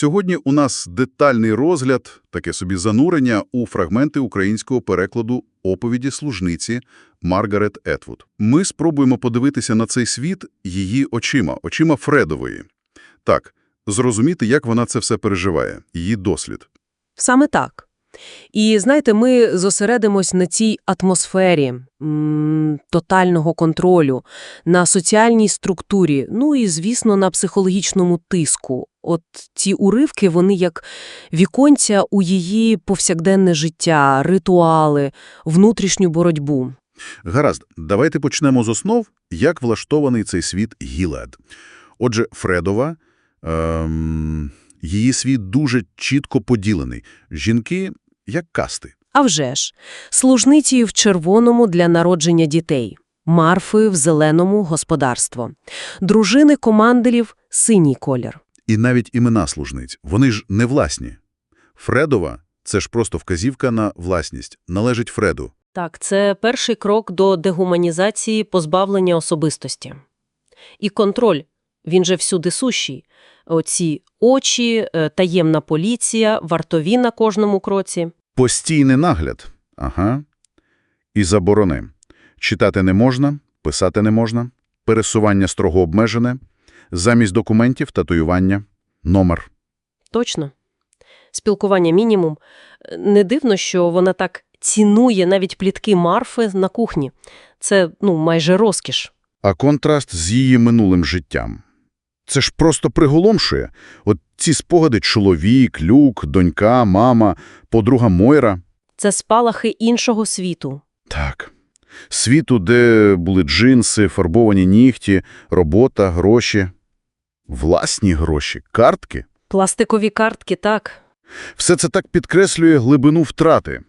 Сьогодні у нас детальний розгляд, таке собі занурення у фрагменти українського перекладу оповіді служниці Маргарет Етвуд. Ми спробуємо подивитися на цей світ її очима, очима Фредової. Так, зрозуміти, як вона це все переживає, її дослід. Саме так. І, знаєте, ми зосередимось на цій атмосфері м, тотального контролю, на соціальній структурі, ну і, звісно, на психологічному тиску. От ці уривки, вони як віконця у її повсякденне життя, ритуали, внутрішню боротьбу. Гаразд, давайте почнемо з основ, як влаштований цей світ Гілед. Отже, Фредова, ем, її світ дуже чітко поділений. Жінки як касти. А вже ж, служниці в червоному для народження дітей, Марфи в зеленому господарство, дружини команделів – синій колір. І навіть імена служниць, вони ж не власні. Фредова – це ж просто вказівка на власність, належить Фреду. Так, це перший крок до дегуманізації позбавлення особистості. І контроль, він же всюди сущий. Оці очі, е, таємна поліція, вартові на кожному кроці. Постійний нагляд. Ага. І заборони. Читати не можна, писати не можна, пересування строго обмежене, замість документів татуювання, номер. Точно. Спілкування мінімум. Не дивно, що вона так цінує навіть плітки Марфи на кухні. Це, ну, майже розкіш. А контраст з її минулим життям. Це ж просто приголомшує. От ці спогади чоловік, люк, донька, мама, подруга Мойра. Це спалахи іншого світу. Так. Світу, де були джинси, фарбовані нігті, робота, гроші. Власні гроші, картки. Пластикові картки, так. Все це так підкреслює глибину втрати.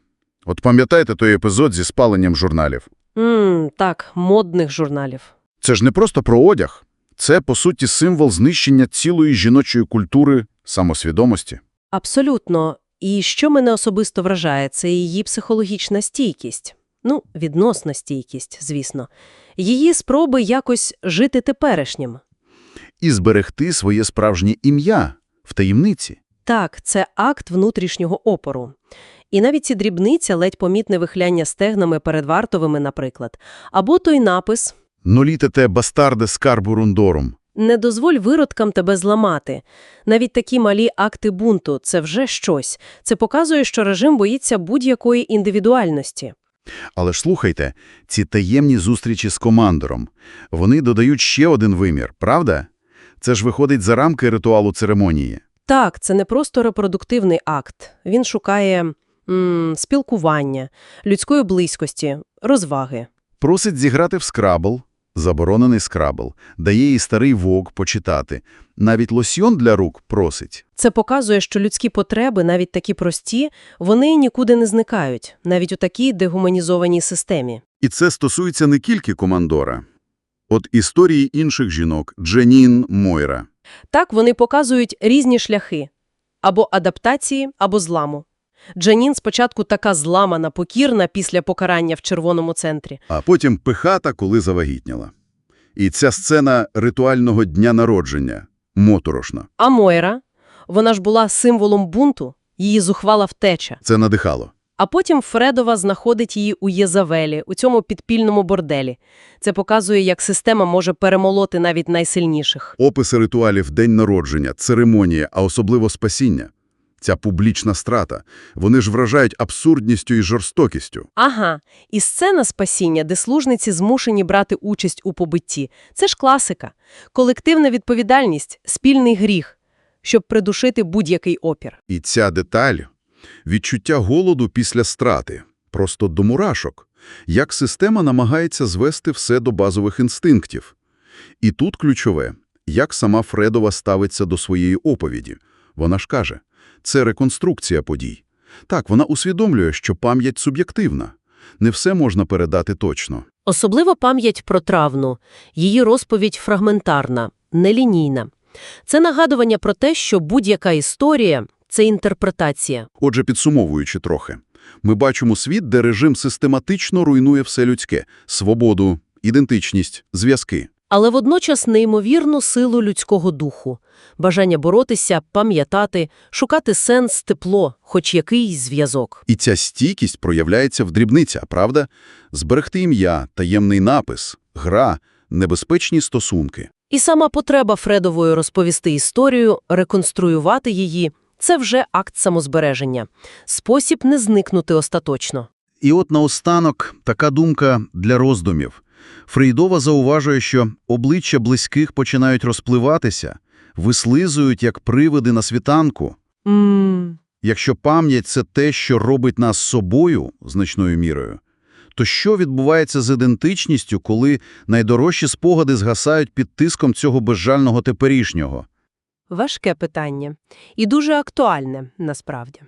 От пам'ятаєте той епізод зі спаленням журналів? М, так, модних журналів. Це ж не просто про одяг. Це, по суті, символ знищення цілої жіночої культури, самосвідомості. Абсолютно. І що мене особисто вражає, це її психологічна стійкість. Ну, відносна стійкість, звісно. Її спроби якось жити теперішнім. І зберегти своє справжнє ім'я в таємниці. Так, це акт внутрішнього опору. І навіть ці дрібниця, ледь помітне вихляння стегнами перед вартовими, наприклад. Або той напис «Ноліте те бастарде скарбу рундорум». «Не дозволь виродкам тебе зламати». Навіть такі малі акти бунту – це вже щось. Це показує, що режим боїться будь-якої індивідуальності. Але ж слухайте, ці таємні зустрічі з командором, вони додають ще один вимір, правда? Це ж виходить за рамки ритуалу церемонії. Так, це не просто репродуктивний акт. Він шукає м, спілкування, людської близькості, розваги. Просить зіграти в скрабл, заборонений скрабл, дає їй старий вок почитати. Навіть лосьйон для рук просить. Це показує, що людські потреби, навіть такі прості, вони нікуди не зникають, навіть у такій дегуманізованій системі. І це стосується не тільки командора. От історії інших жінок – Дженін, Мойра. Так вони показують різні шляхи – або адаптації, або зламу. Джанін спочатку така зламана, покірна після покарання в червоному центрі. а потім пихата, коли завагітніла. І ця сцена ритуального дня народження – моторошна. А Мойра, вона ж була символом бунту, її зухвала втеча. Це надихало. А потім Фредова знаходить її у Єзавелі, у цьому підпільному борделі. Це показує, як система може перемолоти навіть найсильніших. Описи ритуалів день народження, церемонія, а особливо спасіння. Ця публічна страта. Вони ж вражають абсурдністю і жорстокістю. Ага, і сцена спасіння, де служниці змушені брати участь у побитті. Це ж класика. Колективна відповідальність, спільний гріх, щоб придушити будь-який опір. І ця деталь – відчуття голоду після страти. Просто до мурашок. Як система намагається звести все до базових інстинктів. І тут ключове – як сама Фредова ставиться до своєї оповіді. Вона ж каже – це реконструкція подій. Так, вона усвідомлює, що пам'ять суб'єктивна. Не все можна передати точно. Особливо пам'ять про травну. Її розповідь фрагментарна, нелінійна. Це нагадування про те, що будь-яка історія – це інтерпретація. Отже, підсумовуючи трохи, ми бачимо світ, де режим систематично руйнує все людське – свободу, ідентичність, зв'язки. Але водночас неймовірну силу людського духу, бажання боротися, пам'ятати, шукати сенс, тепло, хоч якийсь зв'язок. І ця стійкість проявляється в дрібницях, правда? Зберегти ім'я, таємний напис, гра, небезпечні стосунки. І сама потреба Фредової розповісти історію, реконструювати її – це вже акт самозбереження, спосіб не зникнути остаточно. І от наостанок така думка для роздумів. Фрейдова зауважує, що обличчя близьких починають розпливатися, вислизують як привиди на світанку. Ммм, Якщо пам'ять – це те, що робить нас собою значною мірою, то що відбувається з ідентичністю, коли найдорожчі спогади згасають під тиском цього безжального теперішнього? важке питання. І дуже актуальне, насправді.